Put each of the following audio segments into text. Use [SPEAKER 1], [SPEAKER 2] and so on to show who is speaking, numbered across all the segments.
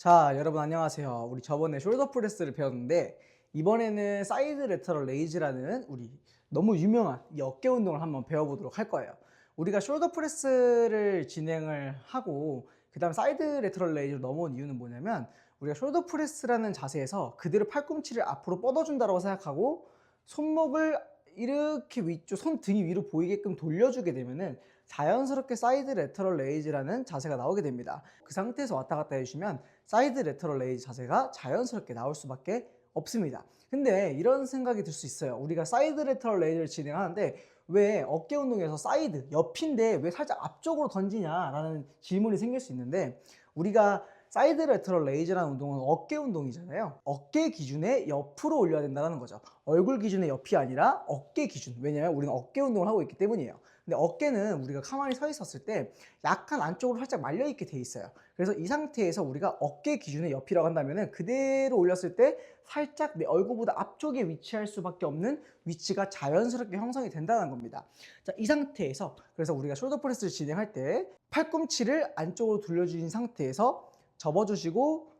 [SPEAKER 1] 자, 여러분 안녕하세요. 우리 저번에 숄더 프레스를 배웠는데 이번에는 사이드 레터럴 레이즈라는 우리 너무 유명한 이 어깨 운동을 한번 배워보도록 할 거예요. 우리가 숄더 프레스를 진행을 하고 그 다음 사이드 레터럴 레이즈로 넘어온 이유는 뭐냐면 우리가 숄더 프레스라는 자세에서 그대로 팔꿈치를 앞으로 뻗어준다고 생각하고 손목을 이렇게 위쪽 손 등이 위로 보이게끔 돌려주게 되면은 자연스럽게 사이드 레터럴 레이즈라는 자세가 나오게 됩니다. 그 상태에서 왔다 갔다 해주시면 사이드 레터럴 레이즈 자세가 자연스럽게 나올 수밖에 없습니다. 근데 이런 생각이 들 수 있어요. 우리가 사이드 레터럴 레이즈를 진행하는데 왜 어깨 운동에서 사이드 옆인데 왜 살짝 앞쪽으로 던지냐라는 질문이 생길 수 있는데 우리가 사이드 레터럴 레이즈라는 운동은 어깨 운동이잖아요. 어깨 기준에 옆으로 올려야 된다는 거죠. 얼굴 기준의 옆이 아니라 어깨 기준. 왜냐하면 우리는 어깨 운동을 하고 있기 때문이에요. 근데 어깨는 우리가 가만히 서 있었을 때 약간 안쪽으로 살짝 말려 있게 돼 있어요. 그래서 이 상태에서 우리가 어깨 기준의 옆이라고 한다면은 그대로 올렸을 때 살짝 내 얼굴보다 앞쪽에 위치할 수밖에 없는 위치가 자연스럽게 형성이 된다는 겁니다. 자, 이 상태에서 그래서 우리가 숄더 프레스를 진행할 때 팔꿈치를 안쪽으로 돌려주신 상태에서 접어주시고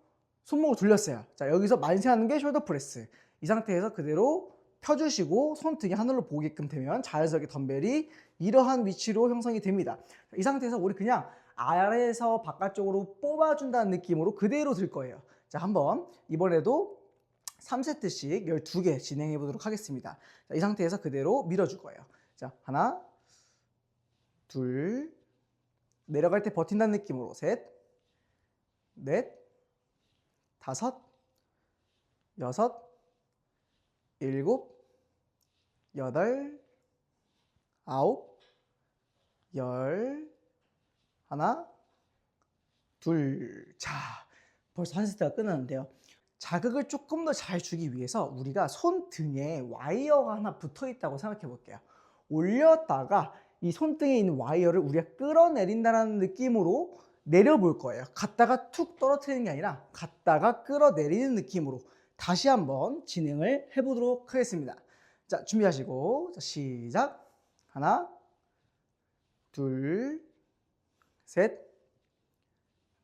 [SPEAKER 1] 손목을 돌렸어요. 자, 여기서 만세하는 게 숄더 프레스. 이 상태에서 그대로 펴주시고 손등이 하늘로 보게끔 되면 자연스럽게 덤벨이 이러한 위치로 형성이 됩니다. 이 상태에서 우리 그냥 아래에서 바깥쪽으로 뽑아준다는 느낌으로 그대로 들 거예요. 자, 한번 이번에도 3세트씩 12개 진행해 보도록 하겠습니다. 자, 이 상태에서 그대로 밀어줄 거예요. 자, 하나, 둘, 내려갈 때 버틴다는 느낌으로 셋, 넷, 다섯, 여섯, 일곱, 여덟, 아홉, 열, 하나, 둘. 자, 벌써 한 세트가 끝났는데요. 자극을 조금 더 잘 주기 위해서 우리가 손등에 와이어가 하나 붙어 있다고 생각해 볼게요. 올렸다가 이 손등에 있는 와이어를 우리가 끌어내린다는 느낌으로 내려볼 거예요. 갔다가 툭 떨어뜨리는 게 아니라 갔다가 끌어내리는 느낌으로 다시 한번 진행을 해보도록 하겠습니다. 자, 준비하시고 자, 시작. 하나, 둘, 셋,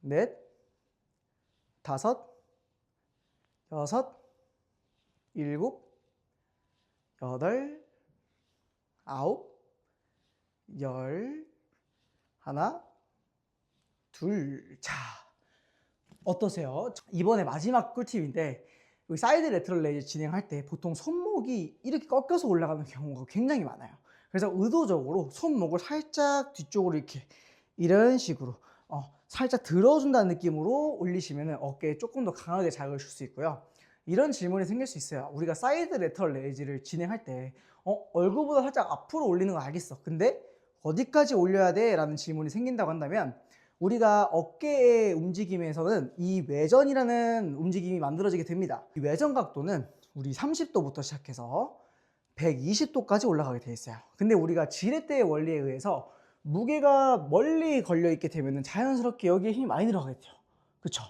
[SPEAKER 1] 넷, 다섯, 여섯, 일곱, 여덟, 아홉, 열, 하나, 둘. 자, 어떠세요? 이번에 마지막 꿀팁인데 여기 사이드 레터럴 레이즈 진행할 때 보통 손목이 이렇게 꺾여서 올라가는 경우가 굉장히 많아요. 그래서 의도적으로 손목을 살짝 뒤쪽으로 이렇게 이런 식으로 어, 살짝 들어준다는 느낌으로 올리시면 어깨에 조금 더 강하게 자극을 줄 수 있고요. 이런 질문이 생길 수 있어요. 우리가 사이드 레터럴 레이즈를 진행할 때 어, 얼굴보다 살짝 앞으로 올리는 거 알겠어. 근데 어디까지 올려야 돼? 라는 질문이 생긴다고 한다면 우리가 어깨의 움직임에서는 이 외전이라는 움직임이 만들어지게 됩니다. 이 외전 각도는 우리 30도부터 시작해서 120도까지 올라가게 돼 있어요. 근데 우리가 지렛대의 원리에 의해서 무게가 멀리 걸려 있게 되면 자연스럽게 여기에 힘이 많이 들어가겠죠. 그쵸?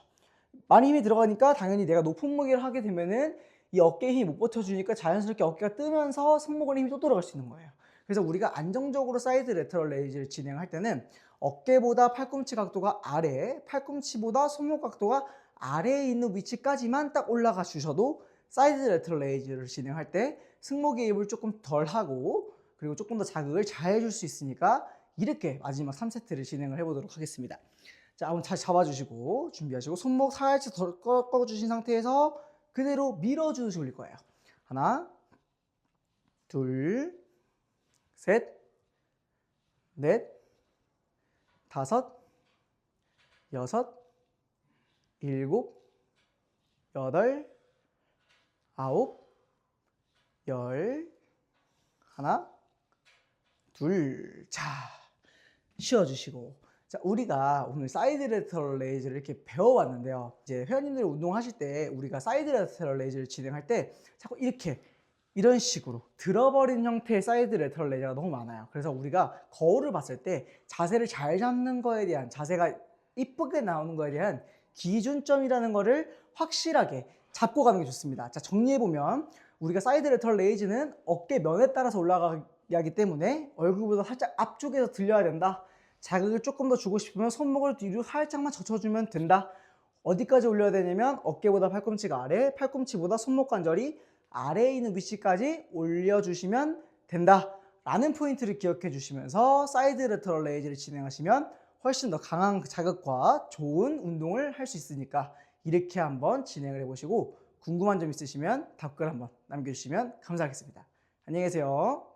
[SPEAKER 1] 많이 힘이 들어가니까 당연히 내가 높은 무게를 하게 되면은 이 어깨에 힘이 못 버텨주니까 자연스럽게 어깨가 뜨면서 손목에 힘이 또 들어갈 수 있는 거예요. 그래서 우리가 안정적으로 사이드 레터럴 레이즈를 진행할 때는 어깨보다 팔꿈치 각도가 아래, 팔꿈치보다 손목 각도가 아래에 있는 위치까지만 딱 올라가 주셔도 사이드 레터럴 레이즈를 진행할 때 승모기의 힘을 조금 덜 하고 그리고 조금 더 자극을 잘 해줄 수 있으니까 이렇게 마지막 3세트를 진행을 해보도록 하겠습니다. 자, 한번 다시 잡아주시고 준비하시고 손목 살짝 덜 꺾어주신 상태에서 그대로 올릴 거예요. 하나, 둘, 셋, 넷, 다섯, 여섯, 일곱, 여덟, 아홉, 열, 하나, 둘. 자, 쉬어주시고. 자, 우리가 오늘 사이드 레터럴 레이즈를 이렇게 배워왔는데요. 이제 회원님들이 운동하실 때 우리가 사이드 레터럴 레이즈를 진행할 때 자꾸 이렇게 이런 식으로 들어버린 형태의 사이드 레터럴 레이저가 너무 많아요. 그래서 우리가 거울을 봤을 때 자세를 잘 잡는 거에 대한 자세가 이쁘게 나오는 거에 대한 기준점이라는 거를 확실하게 잡고 가는 게 좋습니다. 자, 정리해보면 우리가 사이드 레터럴 레이즈는 어깨 면에 따라서 올라가야 하기 때문에 얼굴보다 살짝 앞쪽에서 들려야 된다. 자극을 조금 더 주고 싶으면 손목을 뒤로 살짝만 젖혀주면 된다. 어디까지 올려야 되냐면 어깨보다 팔꿈치가 아래, 팔꿈치보다 손목 관절이 아래에 있는 위치까지 올려주시면 된다. 라는 포인트를 기억해 주시면서 사이드 레터럴 레이즈를 진행하시면 훨씬 더 강한 자극과 좋은 운동을 할 수 있으니까 이렇게 한번 진행을 해보시고 궁금한 점 있으시면 답글 한번 남겨주시면 감사하겠습니다. 안녕히 계세요.